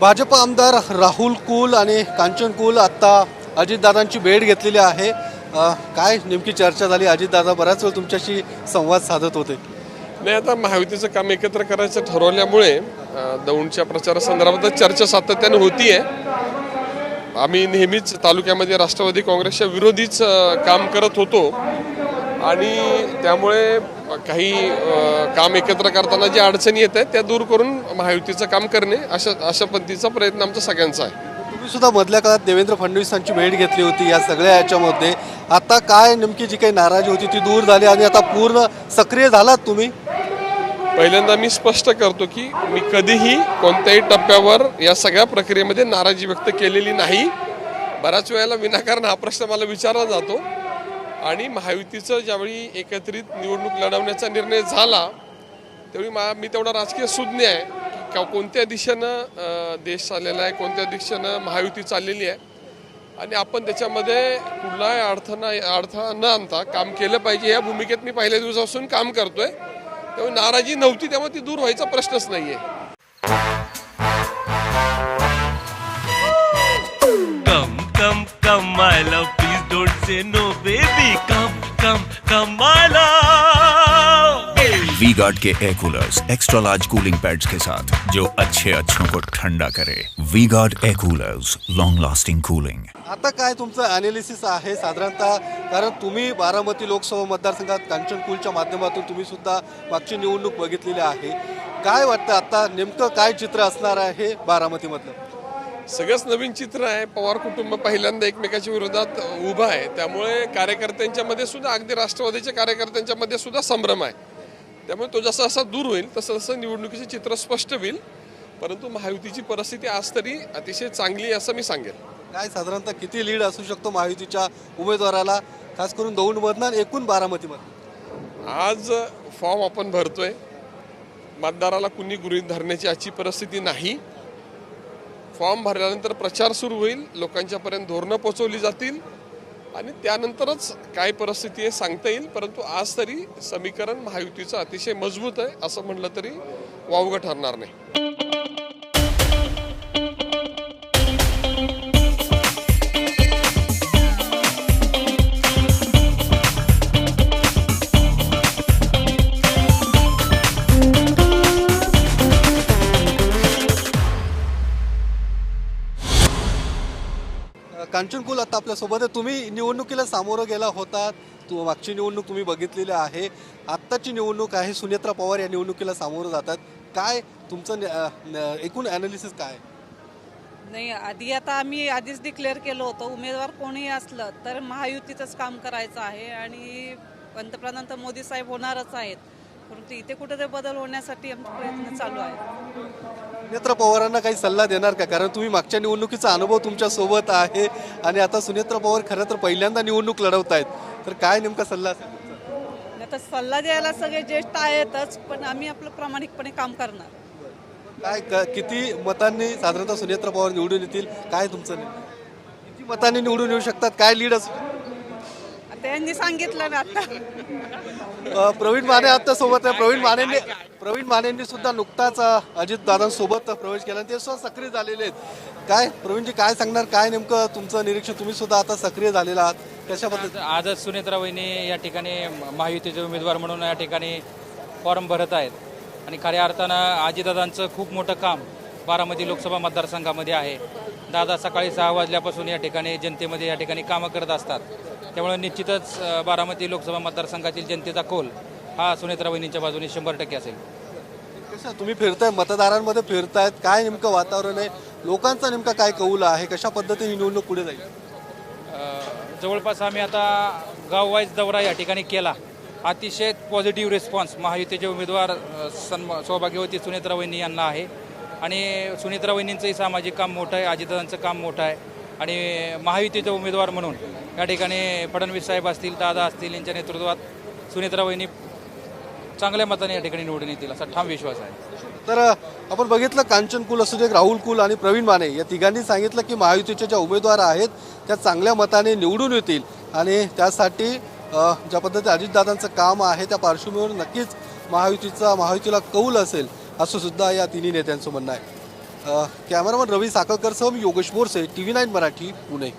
भाजप आमदार राहुल कुल आणि कांचन कुल आत्ता अजितदादांची भेट घेतलेली आहे. काय नेमकी चर्चा झाली? अजितदादा बराच वेळ तुमच्याशी संवाद साधत होते. नाही आता महायुतीचं काम एकत्र करायचं ठरवल्यामुळे दौंडच्या प्रचारासंदर्भात चर्चा सातत्याने होतीये. आम्ही नेहमीच तालुक्यामध्ये राष्ट्रवादी काँग्रेसच्या विरोधीच काम करत होतो. आणि त्यामुळे काही काम एकत्र करताना ज्या अडचणी येत आहेत त्या दूर करून महायुतीचं काम करणे अशा अशा पद्धतीचा प्रयत्न आमचा सगळ्यांचा आहे. तुम्ही सुद्धा मधल्या काळात देवेंद्र फडणवीसांची भेट घेतली होती या सगळ्या याच्यामध्ये. आता काय नेमकी जी काही नाराजी होती ती दूर झाली आणि आता पूर्ण सक्रिय झालात तुम्ही? पहिल्यांदा मी स्पष्ट करतो की मी कधीही कोणत्याही टप्प्यावर या सगळ्या प्रक्रियेमध्ये नाराजी व्यक्त केलेली नाही. बऱ्याच वेळेला विनाकारण हा प्रश्न मला विचारला जातो. आणि महायुतीचं ज्यावेळी एकत्रित निवडणूक लढवण्याचा निर्णय झाला त्यावेळी मा मी तेवढा राजकीय सुज्ञ आहे. की का- कोणत्या दिशेनं देश चाललेला आहे कोणत्या दिशेनं महायुती चाललेली आहे. आणि आपण त्याच्यामध्ये कुठलाही अडथळा अडथळा न आणता काम केलं पाहिजे. या भूमिकेत मी पहिल्या दिवसापासून काम करतोय. त्यामुळे नाराजी नव्हती त्यामुळे ती दूर व्हायचा प्रश्नच नाहीये. Come, come come my love. Please don't say no, baby. Come, come, come, my love. V Guard K air coolers extra large cooling pads के साथ जो अच्छे अच्छों को ठंडा करे। V Guard air coolers long lasting cooling आता काय तुमचं अनालिसिस आहे साधारणतः? कारण तुम्ही बारामती लोकसभा मतदारसंघात कांचन कुलच्या माध्यमातून तुम्ही सुद्धा मागची निवडणूक बघितलेली आहे. काय वाटतं आता? नेमकं काय चित्र असणार आहे बारामतीमधलं? सगळंच नवीन चित्र आहे. पवार कुटुंब पहिल्यांदा एकमेकाच्या विरोधात उभं आहे. त्यामुळे कार्यकर्त्यांच्या मध्ये सुद्धा अगदी राष्ट्रवादीच्या कार्यकर्त्यांच्या मध्ये सुद्धा संभ्रम आहे. त्यामुळे तो जसा जसा दूर होईल तसं तसं निवडणुकीचे चित्र स्पष्ट होईल. परंतु महायुतीची परिस्थिती आज तरी अतिशय चांगली असं मी सांगेन काय साधारणतः किती लीड असू शकतो महायुतीच्या उमेदवाराला? खास करून दौंडमधनं एकूण बारामतीमधनं. आज फॉर्म आपण भरतोय. मतदाराला कुणी गृहीत धरण्याची आजची परिस्थिती नाही. फॉर्म भरल्यानंतर प्रचार सुरू होईल लोकांच्यापर्यंत धोरणं पोचवली जातील आणि त्यानंतरच काय परिस्थिती आहे सांगता येईल परंतु आज तरी समीकरण महायुतीचं अतिशय मजबूत आहे असं म्हणलं तरी वावगं ठरणार नाही. कांचन कुल आता आपल्यासोबत आहे. तुम्ही निवडणुकीला सामोरं गेला होता तू मागची निवडणूक तुम्ही बघितलेली आहे. आत्ताची निवडणूक आहे. सुनेत्रा पवार या निवडणुकीला सामोरं जातात. काय तुमचं न- एकूण अनालिसिस काय? नाही आधी आता आम्ही आधीच डिक्लेअर केलं होतं. उमेदवार कोणीही असलं तर महायुतीचंच काम करायचं आहे आणि पंतप्रधान तर मोदी साहेब होणारच आहेत. परंतु इथे कुठे बदल होण्यासाठी आमचे प्रयत्न चालू आहेत सुनेत्रा पवारांना काही सल्ला देणार का? कारण तुम्ही मागच्या निवडणुकीचा अनुभव तुमच्यासोबत आहे आणि आता सुनेत्रा पवार खरं तर पहिल्यांदा निवडणूक लढवत आहेत तर काय नेमका सल्ला असेल? आता सल्ला द्यायला सगळे ज्येष्ठ आहेतच पण आम्ही आपलं प्रामाणिकपणे काम करणार. काय क- किती मतांनी साधारणतः सुनेत्रा पवार निवडून येतील? काय तुमचं? किती मतांनी निवडून येऊ शकतात? काय लीड असू आता यांनी सांगितलं ना आता. प्रवीण माने आता सोबत आहे. प्रवीण मानेंनी प्रवीण मानेंनी सुद्धा नुकताच अजित दादांसोबत प्रवेश केला आणि ते सुद्धा सक्रिय झालेले आहेत. काय प्रवीणजी काय सांगणार? काय नेमकं तुमचं निरीक्षण? तुम्ही सुद्धा आता सक्रिय झालेला आहात. कशा पद्धतीने आज- आजच सुनेत्रा वहिनी या ठिकाणी महायुतीचे उमेदवार म्हणून या ठिकाणी फॉर्म भरत आहेत. आणि खऱ्या अर्थानं आजीदादांचं खूप मोठं काम बारामती लोकसभा मतदारसंघामध्ये आहे. दादा सकाळी सहा वाजल्यापासून या ठिकाणी जनतेमध्ये या ठिकाणी कामं करत असतात. त्यामुळे निश्चितच बारामती लोकसभा मतदारसंघातील जनतेचा कोल हा सुनेत्रा वहिनींच्या बाजूने शंभर टक्के असेल. कसं तुम्ही फिरताय मतदारांमध्ये फिरतायत. काय नेमकं वातावरण आहे? लोकांचा नेमका काय कौल आहे? कशा पद्धतीने निवडणूक पुढे जाईल? जवळपास आम्ही आता गाव वाईज दौरा या ठिकाणी केला. अतिशय पॉझिटिव्ह रिस्पॉन्स महायुतीचे उमेदवार सन्मा सौभाग्यवती सुनेत्रा वहिनी यांना आहे. आणि सुनेत्रा वहिनींचंही सामाजिक काम मोठं आहे अजितदादांचं काम मोठं आहे. आणि महायुतीचे उमेदवार म्हणून या ठिकाणी फडणवीस साहेब असतील दादा असतील यांच्या नेतृत्वात सुनेत्रा वहिनी चांगल्या मताने या ठिकाणी निवडून येतील असा ठाम विश्वास आहे. तर आपण बघितलं कांचन कुल असू दे राहुल कुल आणि प्रवीण माने या तिघांनी सांगितलं की महायुतीच्या ज्या उमेदवार आहेत त्या चांगल्या मताने निवडून येतील. आणि त्यासाठी ज्या पद्धतीने अजितदादांचं काम आहे त्या पार्श्वभूमीवर नक्कीच महायुतीचा महायुतीला कौल असेल. असं सुद्धा या तिन्ही नेत्यांचं म्हणणं आहे. कॅमेरामन रवी साखळकरसह मी Yogesh Borse T V nine Marathi Pune.